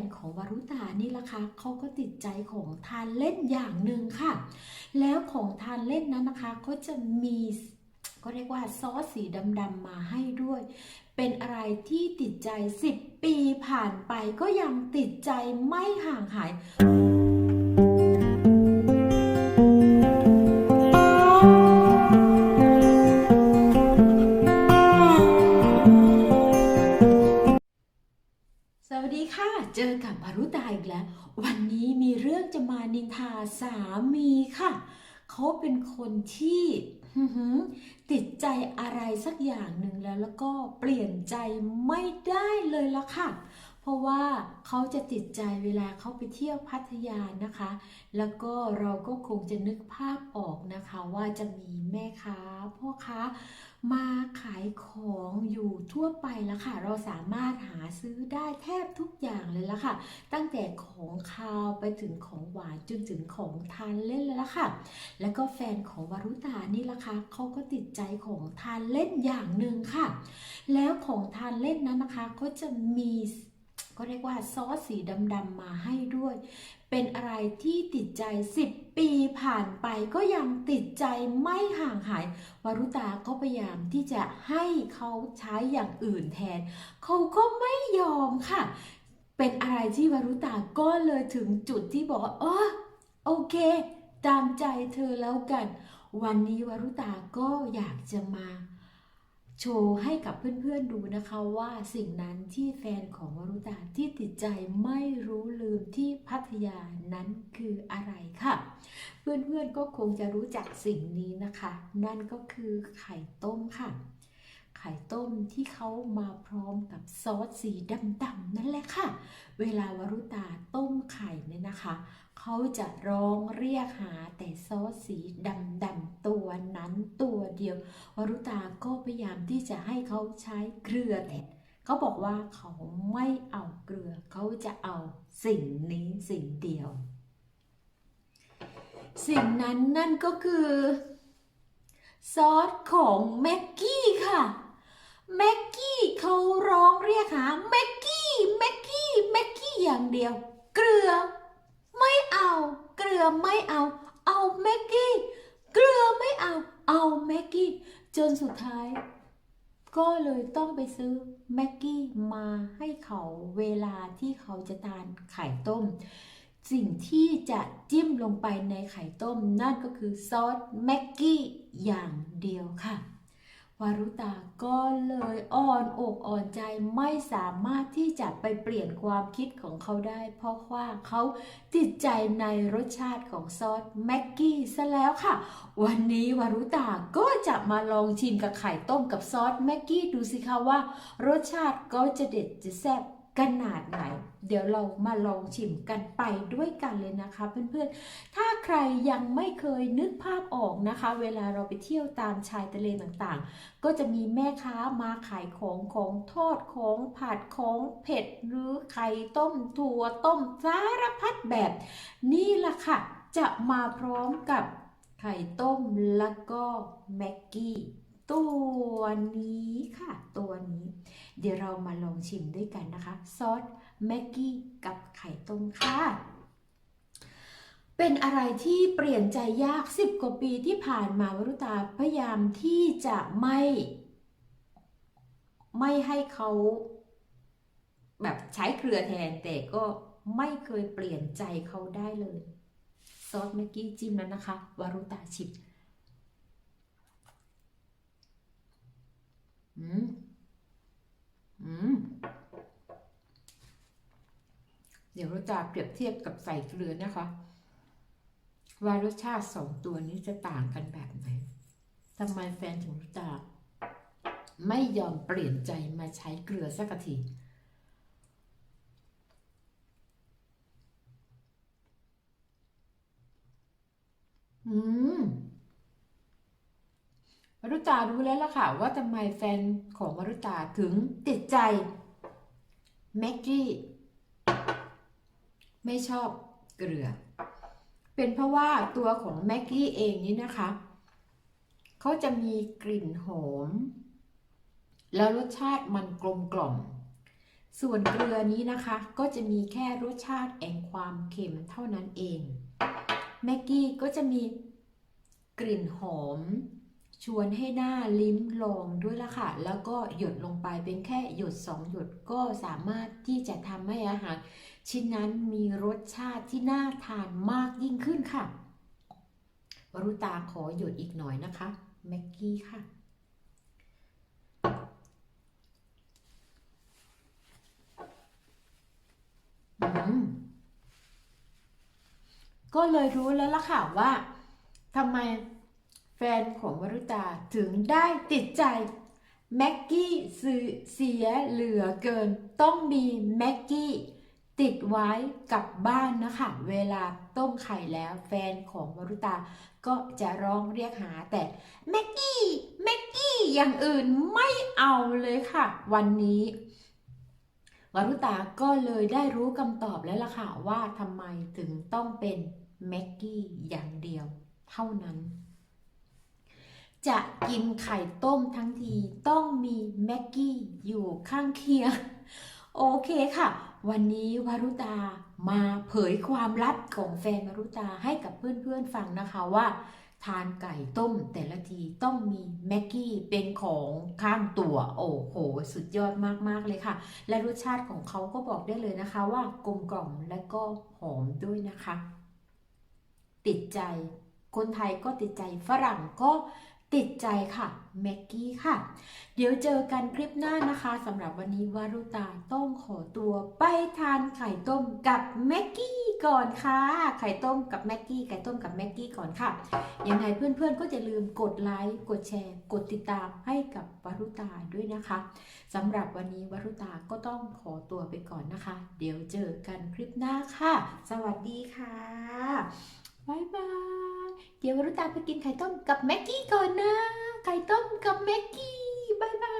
นของวรุตานี่ละคะเขาก็ติดใจของทานเล่นอย่างหนึ่งค่ะ แล้วของทานเล่นนั้นนะคะก็จะมีก็เรียกว่าซอสสีดำๆมาให้ด้วย เป็นอะไรที่ติดใจ 10 ปีผ่านไปก็ยังติดใจไม่ห่างหาย สวัสดีค่ะ เจอกับมารุตาอีกแล้ว วันนี้มีเรื่องจะมานินทาสามีค่ะ เขาเป็นคนที่ติดใจอะไรสักอย่างหนึ่งแล้วแล้วก็เปลี่ยนใจไม่ได้เลยละค่ะ เพราะว่าเขาจะติดใจเวลาเขาไปเที่ยวพัทยานะคะ แล้วก็เราก็คงจะนึกภาพออกนะคะ ว่าจะมีแม่ค้าพ่อค้า มาขายของอยู่ทั่วไปแล้วค่ะ เราสามารถหาซื้อได้แทบทุกอย่างเลยละค่ะ ตั้งแต่ของคาวไปถึงของหวานจนถึงของทานเล่นเลยละค่ะ แล้วก็แฟนของวรุตานี่ละคะเขาก็ติดใจของทานเล่นอย่างหนึ่งค่ะ แล้วของทานเล่นนั้นนะคะก็จะมี ก็เรียกว่าซอสสีดำๆมาให้ด้วย เป็นอะไรที่ติดใจ 10 ปีผ่านไปก็ยังติดใจไม่ห่างหายวารุตาก็พยายามที่จะให้เขาใช้อย่างอื่นแทน เขาก็ไม่ยอมค่ะ เป็นอะไรที่วารุตาก็เลยถึงจุดที่บอกว่าเออโอเค ตามใจเธอแล้วกัน วันนี้วารุตาก็อยากจะมา โชว์ให้กับเพื่อนๆดูนะคะว่าสิ่งนั้นที่แฟนของวรุตาที่ติดใจไม่รู้ลืมที่พัทยานั้นคืออะไรค่ะ เพื่อนๆก็คงจะรู้จักสิ่งนี้นะคะ นั่นก็คือไข่ต้มค่ะ ไข่ต้มที่เขามาพร้อมกับซอสสีดำๆนั่นแหละค่ะ เวลาวรุตาต้มไข่เนี่ยนะคะ เขาจะร้องเรียกหาแต่ซอสสีดำๆตัวนั้นตัวเดียว วรุตาก็พยายามที่จะให้เขาใช้เกลือแทนเขาบอกว่าเขาไม่เอาเกลือ เขาจะเอาสิ่งนี้สิ่งเดียว สิ่งนั้นนั่นก็คือ ซอสของแม็กกี้ค่ะแม็กกี้เขาร้องเรียกหาแม็กกี้แม็กกี้แม็กกี้อย่างเดียว เกลือ ไม่เอา เกลือไม่เอา เอาแม็กกี้เกลือไม่เอา เอาแม็กกี้จนสุดท้าย ก็เลยต้องไปซื้อแม็กกี้มาให้เขาเวลาที่เขาจะทานไข่ต้ม สิ่งที่จะจิ้มลงไปในไข่ต้ม นั่นก็คือซอสแม็กกี้อย่างเดียวค่ะ วารุตาก็เลยอ่อนอกอ่อนใจไม่สามารถที่จะไปเปลี่ยนความคิดของเขาได้ เพราะว่าเขาติดใจในรสชาติของซอสแม็กกี้ซะแล้วค่ะ วันนี้วารุตาก็จะมาลองชิมกับไข่ต้มกับซอสแม็กกี้ดูสิคะว่า รสชาติก็จะเด็ดจะแซ่บ ขนาดไหน เดี๋ยวเรามาลองชิมกันไปด้วยกันเลยนะคะเพื่อนๆ ถ้าใครยังไม่เคยนึกภาพออกนะคะ เวลาเราไปเที่ยวตามชายทะเลต่างๆ ก็จะมีแม่ค้ามาขายของของทอดของผัดของเผ็ดหรือไข่ต้มถั่วต้มสารพัดแบบ นี่แหละค่ะ จะมาพร้อมกับไข่ต้มแล้วก็แม็กกี้ ตัวนี้ค่ะ ตัวนี้ เดี๋ยวเรามาลองชิมด้วยกันนะคะ ซอสแม็กกี้กับไข่ต้มค่ะ เป็นอะไรที่เปลี่ยนใจยากสิบกว่าปีที่ผ่านมาวรุตาพยายามที่จะไม่ ไม่ให้เขาแบบใช้เกลือแทนแต่ก็ไม่เคยเปลี่ยนใจเขาได้เลย ซอสแม็กกี้จิ้มแล้วนะคะ วรุตาชิม อืม อืม เดี๋ยวเราจะเปรียบเทียบกับใส่เกลือนะคะ ว่ารสชาติสองตัวนี้จะต่างกันแบบไหนทำไมแฟนถึงรู้จักไม่ยอมเปลี่ยนใจมาใช้เกลือสักทีอืม วรุตารู้แล้วล่ะค่ะ ว่าทำไมแฟนของวรุตาถึงติดใจแม็กกี้ไม่ชอบเกลือ เป็นเพราะว่าตัวของแม็กกี้เองนี่นะคะเขาจะมีกลิ่นหอม แล้วรสชาติมันกลมกล่อม ส่วนเกลือนี้นะคะ ก็จะมีแค่รสชาติแห่งความเค็มเท่านั้นเองแม็กกี้ก็จะมีกลิ่นหอม ชวนให้หน้าลิ้มลองด้วยละค่ะ แล้วก็หยดลงไปเป็นแค่หยดสองหยดก็สามารถที่จะทำให้อาหาร ชิ้นนั้นมีรสชาติที่น่าทานมากยิ่งขึ้นค่ะ วรุตาขอหยดอีกหน่อยนะคะ แม็กกี้ค่ะก็เลยรู้แล้วล่ะค่ะว่าทำไม แฟนของวรุตาถึงได้ติดใจ แม็กกี้ซื้อเสียเหลือเกิน ต้องมีแม็กกี้ติดไว้กับบ้านนะคะ เวลาต้มไข่แล้วแฟนของวรุตาก็จะร้องเรียกหาแต่แม็กกี้แม็กกี้อย่างอื่นไม่เอาเลยค่ะ วันนี้วรุตาก็เลยได้รู้คำตอบแล้วล่ะค่ะว่าทำไมถึงต้องเป็นแม็กกี้อย่างเดียวเท่านั้น จะกินไข่ต้มทั้งทีต้องมีแม็กกี้อยู่ข้างเคียง โอเคค่ะ วันนี้วรุตามาเผยความลับของแฟนวรุตาให้กับเพื่อนๆฟังนะคะว่า ทานไก่ต้มแต่ละทีต้องมีแม็กกี้เป็นของข้างตัว โอ้โห สุดยอดมากๆเลยค่ะ และรสชาติของเขาก็บอกได้เลยนะคะ ว่ากลมกล่อมและก็หอมด้วยนะคะ ติดใจคนไทยก็ติดใจฝรั่งก็ ติดใจค่ะแม็กกี้ค่ะ เดี๋ยวเจอกันคลิปหน้านะคะสำหรับวันนี้วารุตาต้องขอตัวไปทานไข่ต้มกับแม็กกี้ก่อนค่ะ ไข่ต้มกับแม็กกี้ไข่ต้มกับแม็กกี้ก่อนค่ะยังไงเพื่อนๆก็จะลืมกดไลค์กดแชร์ กดติดตามให้กับวารุตาด้วยนะคะสำหรับวันนี้วารุตาก็ต้องขอตัวไปก่อนนะคะ เดี๋ยวเจอกันคลิปหน้าค่ะ สวัสดีค่ะ เดี๋ยววรุตาไปกินไข่ต้มกับแม็กกี้ก่อนนะ ไข่ต้มกับแม็กกี้บายบาย